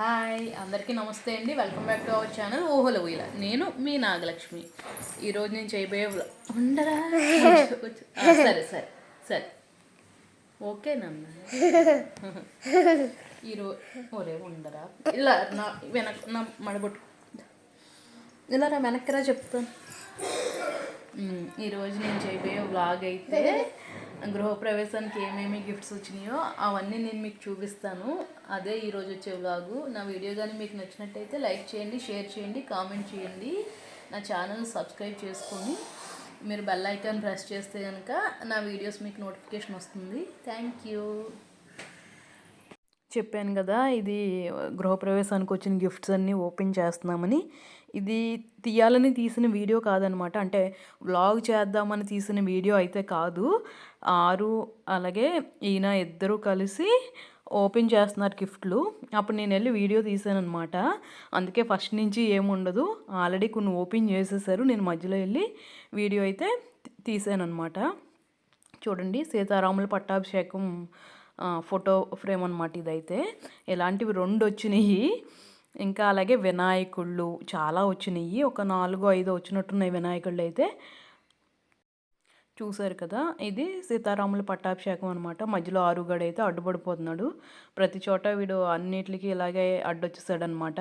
Hi అందరికీ నమస్తే అండి. Welcome back to our channel Oohala Ooyala నేను మీ నాగలక్ష్మి. ఈరోజు నేను చేయబోయే ఉండరా? సరే సరే సరే. ఓకే నన్న. ఈరోజు ఒరే ఉండరా? ఇలా నా వెనక నా మడబొట్టు. ఇలా రా వెనక్కిరా చెప్తాను. ఈరోజు నేను చేయబోయే వ్లాగ్ అయితే గృహప్రవేశానికి ఏమేమి గిఫ్ట్స్ వచ్చినాయో అవన్నీ నేను మీకు చూపిస్తాను. అదే ఈరోజు వచ్చే వ్లాగు నా వీడియో కానీ మీకు నచ్చినట్టయితే లైక్ చేయండి షేర్ చేయండి కామెంట్ చేయండి. నా ఛానల్ సబ్స్క్రైబ్ చేసుకొని మీరు బెల్ ఐకాన్ ప్రెస్ చేస్తే కనుక నా వీడియోస్ మీకు నోటిఫికేషన్ వస్తుంది. థ్యాంక్ యూ చెప్పాను కదా ఇది గృహప్రవేశానికి వచ్చిన గిఫ్ట్స్ అన్నీ ఓపెన్ చేస్తున్నామని. ఇది తీయాలని తీసిన వీడియో కాదనమాట. అంటే వ్లాగ్ చేద్దామని తీసిన వీడియో అయితే కాదు. ఆరు అలాగే ఈయన ఇద్దరు కలిసి ఓపెన్ చేస్తున్నారు గిఫ్ట్లు. అప్పుడు నేను వెళ్ళి వీడియో తీసాను అనమాట అందుకే ఫస్ట్ నుంచి ఏముండదు. ఆల్రెడీ కొన్ని ఓపెన్ చేసేసారు. నేను మధ్యలో వెళ్ళి వీడియో అయితే తీసాను అనమాట చూడండి సీతారాముల పట్టాభిషేకం ఫోటో ఫ్రేమ్ అనమాట ఇదైతే. ఇలాంటివి రెండు వచ్చినాయి. ఇంకా అలాగే వినాయకుళ్ళు చాలా వచ్చినాయి. ఒక నాలుగు ఐదు వచ్చినట్టున్నాయి వినాయకుళ్ళు అయితే. చూశారు కదా ఇది సీతారాముల పట్టాభిషేకం అనమాట మధ్యలో ఆరుగడ అయితే అడ్డుపడిపోతున్నాడు. ప్రతి చోట వీడు అన్నిటికి ఇలాగే అడ్డొచ్చేసాడనమాట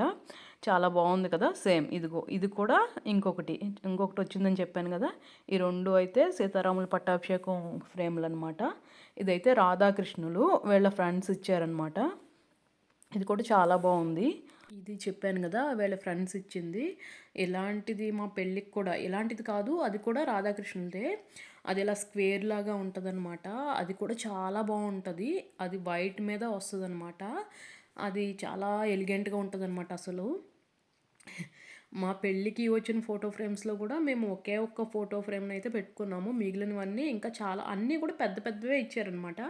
చాలా బాగుంది కదా సేమ్ ఇదిగో ఇది కూడా ఇంకొకటి ఇంకొకటి వచ్చిందని చెప్పాను కదా. ఈ రెండు అయితే సీతారాముల పట్టాభిషేకం ఫ్రేమ్లు అనమాట ఇదైతే రాధాకృష్ణులు వీళ్ళ ఫ్రెండ్స్ ఇచ్చారనమాట ఇది కూడా చాలా బాగుంది. ఇది చెప్పాను కదా వీళ్ళ ఫ్రెండ్స్ ఇచ్చింది. ఎలాంటిది మా పెళ్ళికి కూడా ఎలాంటిది కాదు అది కూడా రాధాకృష్ణులదే. అది ఇలా స్క్వేర్ లాగా ఉంటుందన్నమాట. అది కూడా చాలా బాగుంటుంది. అది వైట్ మీద వస్తుంది అది చాలా ఎలిగెంట్గా ఉంటుందన్నమాట అసలు. మా పెళ్ళికి వచ్చిన ఫోటో ఫ్రేమ్స్లో కూడా మేము ఒకే ఒక్క ఫోటో ఫ్రేమ్ని అయితే పెట్టుకున్నాము. మిగిలినవన్నీ ఇంకా చాలా అన్నీ కూడా పెద్ద పెద్దవే ఇచ్చారనమాట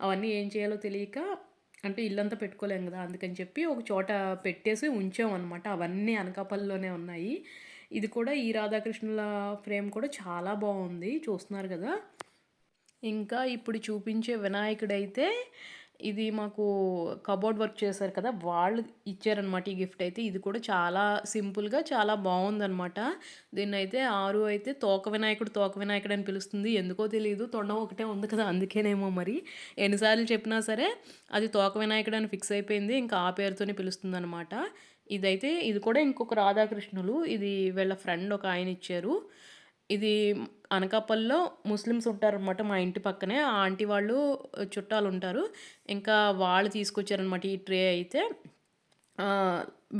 అవన్నీ ఏం చేయాలో తెలియక అంటే ఇల్లంతా పెట్టుకోలేం కదా అందుకని చెప్పి ఒక చోట పెట్టేసి ఉంచామన్నమాట. అవన్నీ అనకాపల్లిలోనే ఉన్నాయి. ఇది కూడా ఈ రాధాకృష్ణుల ఫ్రేమ్ కూడా చాలా బాగుంది చూస్తున్నారు కదా. ఇంకా ఇప్పుడు చూపించే వినాయకుడైతే ఇది మాకు కబోర్డ్ వర్క్ చేశారు కదా వాళ్ళు ఇచ్చారనమాట ఈ గిఫ్ట్ అయితే. ఇది కూడా చాలా సింపుల్గా చాలా బాగుందనమాట దీన్ని అయితే ఆరు అయితే తోక వినాయకుడు తోక వినాయకుడు అని పిలుస్తుంది. ఎందుకో తెలియదు తొండం ఒకటే ఉంది కదా అందుకేనేమో మరి. ఎన్నిసార్లు చెప్పినా సరే అది తోక వినాయకుడు అని ఫిక్స్ అయిపోయింది ఇంకా ఆ పేరుతోనే పిలుస్తుంది అనమాట ఇదైతే ఇది కూడా ఇంకొక రాధాకృష్ణులు ఇది వీళ్ళ ఫ్రెండ్ ఒక ఆయన ఇచ్చారు. ఇది అనకాపల్లిలో ముస్లిమ్స్ ఉంటారనమాట మా ఇంటి పక్కనే. ఆ ఆంటీ వాళ్ళు చుట్టాలు ఉంటారు. ఇంకా వాళ్ళు తీసుకొచ్చారనమాట ఈ ట్రే అయితే.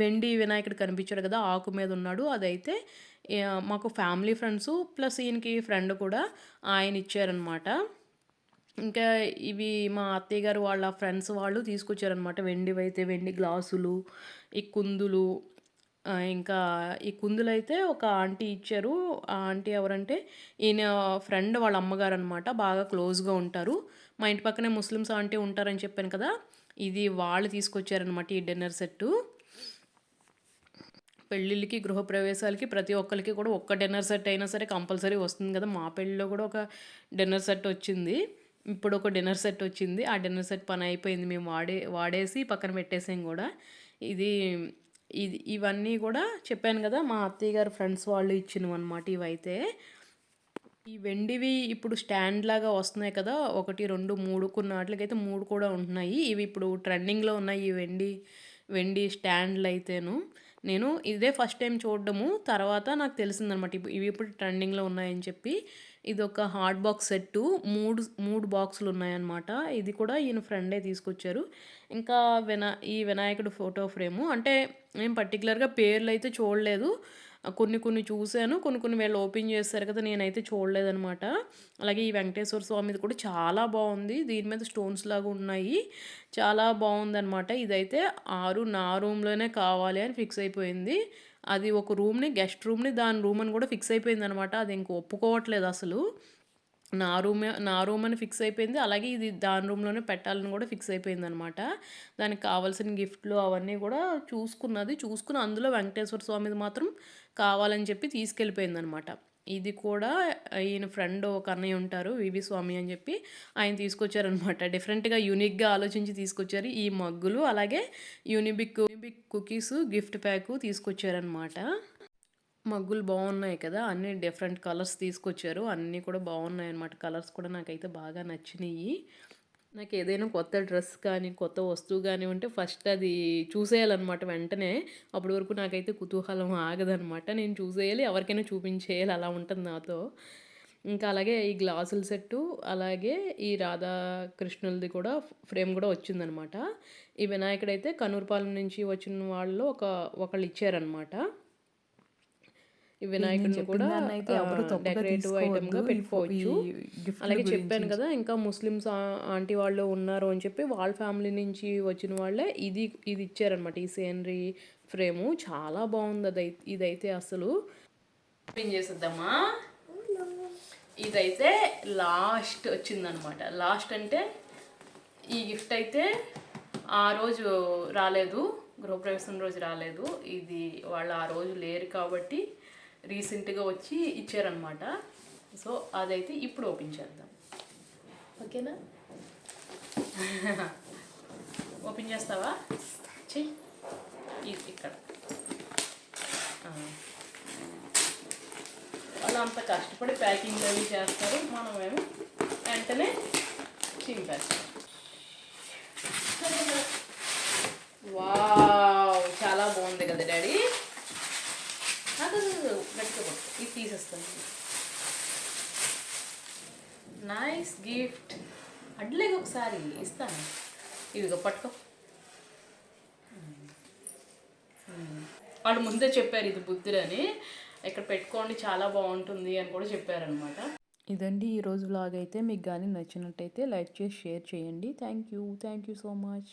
వెండి వినాయకుడు కనిపించాడు కదా ఆకు మీద ఉన్నాడు. అదైతే మాకు ఫ్యామిలీ ఫ్రెండ్స్ ప్లస్ ఈయనకి ఫ్రెండ్ కూడా ఆయన ఇచ్చారనమాట ఇంకా ఇవి మా అత్తయ్య గారు వాళ్ళ ఫ్రెండ్స్ వాళ్ళు తీసుకొచ్చారనమాట వెండివైతే అయితే వెండి గ్లాసులు ఈ కుందులు ఆ, ఇంకా ఈ కుందులు అయితే ఒక ఆంటీ ఇచ్చారు. ఆ ఆంటీ ఎవరంటే ఈయన ఫ్రెండ్ వాళ్ళ అమ్మగారు అనమాట బాగా క్లోజ్గా ఉంటారు. మా ఇంటి పక్కనే ముస్లిమ్స్ ఆంటీ ఉంటారని చెప్పాను కదా ఇది వాళ్ళు తీసుకొచ్చారనమాట ఈ డిన్నర్ సెట్టు. పెళ్ళిళ్ళకి గృహప్రవేశాలకి ప్రతి ఒక్కరికి కూడా ఒక్క డిన్నర్ సెట్ అయినా సరే కంపల్సరీ వస్తుంది కదా. మా పెళ్ళిలో కూడా ఒక డిన్నర్ సెట్ వచ్చింది. ఇప్పుడు ఒక డిన్నర్ సెట్ వచ్చింది. ఆ డిన్నర్ సెట్ పని అయిపోయింది. మేము వాడే వాడేసి పక్కన పెట్టేసాం కూడా. ఇది ఇది ఇవన్నీ కూడా చెప్పాను కదా మా అత్తయ్య గారు ఫ్రెండ్స్ వాళ్ళు ఇచ్చినవి అనమాట ఇవైతే. ఈ వెండివి ఇప్పుడు స్టాండ్ లాగా వస్తున్నాయి కదా ఒకటి రెండు మూడు కొన్ని వాటికైతే మూడు కూడా ఉంటున్నాయి. ఇవి ఇప్పుడు ట్రెండింగ్లో ఉన్నాయి ఈ వెండి వెండి స్టాండ్లు అయితేను. నేను ఇదే ఫస్ట్ టైం చూడడము తర్వాత నాకు తెలిసిందనమాట ఇవి ఇవి ఇప్పుడు ట్రెండింగ్లో ఉన్నాయని చెప్పి. ఇది ఒక హాట్ బాక్స్ సెట్టు. మూడు మూడు బాక్సులు ఉన్నాయన్నమాట. ఇది కూడా ఈయన ఫ్రెండే తీసుకొచ్చారు. ఇంకా వినా ఈ వినాయకుడు ఫోటో ఫ్రేము. అంటే నేను పర్టికులర్గా పేర్లు అయితే చూడలేదు. కొన్ని కొన్ని చూశాను. కొన్ని కొన్ని వీళ్ళు ఓపెన్ చేస్తారు కదా నేనైతే చూడలేదనమాట అలాగే ఈ వెంకటేశ్వర స్వామిది కూడా చాలా బాగుంది. దీని మీద స్టోన్స్ లాగా ఉన్నాయి. చాలా బాగుందనమాట ఇదైతే ఆరు నా రూమ్లోనే కావాలి అని ఫిక్స్ అయిపోయింది. అది ఒక రూమ్ని గెస్ట్ రూమ్ని దాని రూమ్ అని కూడా ఫిక్స్ అయిపోయింది అనమాట అది ఇంక ఒప్పుకోవట్లేదు అసలు. నా రూమే నా రూమ్ అని ఫిక్స్ అయిపోయింది. అలాగే ఇది దాని రూమ్లోనే పెట్టాలని కూడా ఫిక్స్ అయిపోయింది అనమాట దానికి కావాల్సిన గిఫ్ట్లు అవన్నీ కూడా చూసుకున్నది చూసుకుని అందులో వెంకటేశ్వర స్వామిది మాత్రం కావాలని చెప్పి తీసుకెళ్ళిపోయింది అనమాట ఇది కూడా ఈయన ఫ్రెండ్ ఒక అన్నయ్య ఉంటారు వివి స్వామి అని చెప్పి ఆయన తీసుకొచ్చారనమాట. డిఫరెంట్గా యూనిక్గా ఆలోచించి తీసుకొచ్చారు ఈ మగ్గులు. అలాగే Unibic Unibic cookies gift pack తీసుకొచ్చారనమాట. మగ్గులు బాగున్నాయి కదా అన్ని డిఫరెంట్ కలర్స్ తీసుకొచ్చారు. అన్నీ కూడా బాగున్నాయి అన్నమాట కలర్స్ కూడా నాకైతే బాగా నచ్చినాయి నాకు ఏదైనా కొత్త డ్రెస్ కానీ కొత్త వస్తువు కానీ ఉంటే ఫస్ట్ అది చూసేయాలన్నమాట వెంటనే. అప్పటి వరకు నాకైతే కుతూహలం ఆగదనమాట నేను చూసేయాలి ఎవరికైనా చూపించేయాలి అలా ఉంటుంది నాతో. ఇంకా అలాగే ఈ గ్లాసుల సెట్టు అలాగే ఈ రాధాకృష్ణులది కూడా ఫ్రేమ్ కూడా వచ్చిందనమాట ఈ వినాయకుడైతే కనూర్పాలెం కనూరుపాలెం నుంచి వచ్చిన వాళ్ళు ఒక ఒకళ్ళు ఇచ్చారనమాట ఈ వినాయకుడిని కూడా డెకరేటివ్ ఐటమ్గా తీసుకోవద్దు. పెట్టుకోవచ్చు. అలాగే చెప్పాను కదా ఇంకా ముస్లిమ్స్ ఆంటీ వాళ్ళు ఉన్నారు అని చెప్పి వాళ్ళ ఫ్యామిలీ నుంచి వచ్చిన వాళ్ళే ఇది ఇది ఇచ్చారనమాట ఈ సీనరీ ఫ్రేము చాలా బాగుంది అది ఇదైతే అసలు. ఓపెన్ చేసేద్దామా? ఇదైతే లాస్ట్ వచ్చిందనమాట లాస్ట్ అంటే ఈ గిఫ్ట్ అయితే ఆ రోజు రాలేదు గృహప్రవేశం రోజు రాలేదు. ఇది వాళ్ళు ఆ రోజు లేరు కాబట్టి రీసెంట్గా వచ్చి ఇచ్చారనమాట సో అదైతే ఇప్పుడు ఓపెన్ చేద్దాం. ఓకేనా? ఓపెన్ చేస్తావా? చెయ్యి ఇది ఇక్కడ. వాళ్ళు అంత కష్టపడి ప్యాకింగ్ అవి చేస్తారు. మనమేమో వెంటనే చింపేస్తాం. వావ్ చాలా బాగుంది కదా డాడీ నాకు గట్టిగా పట్టు. నైస్ గిఫ్ట్ అడ్లేగా ఒకసారి ఇస్తాను. ఇదిగో పట్టుకో. వాడు ముందే చెప్పారు ఇది బుద్ధుడని ఇక్కడ పెట్టుకోండి చాలా బాగుంటుంది అని కూడా చెప్పారనమాట. ఇదండి ఈరోజు వ్లాగ్ అయితే. మీకు కానీ నచ్చినట్టయితే లైక్ చేసి షేర్ చేయండి. Thank you thank you so much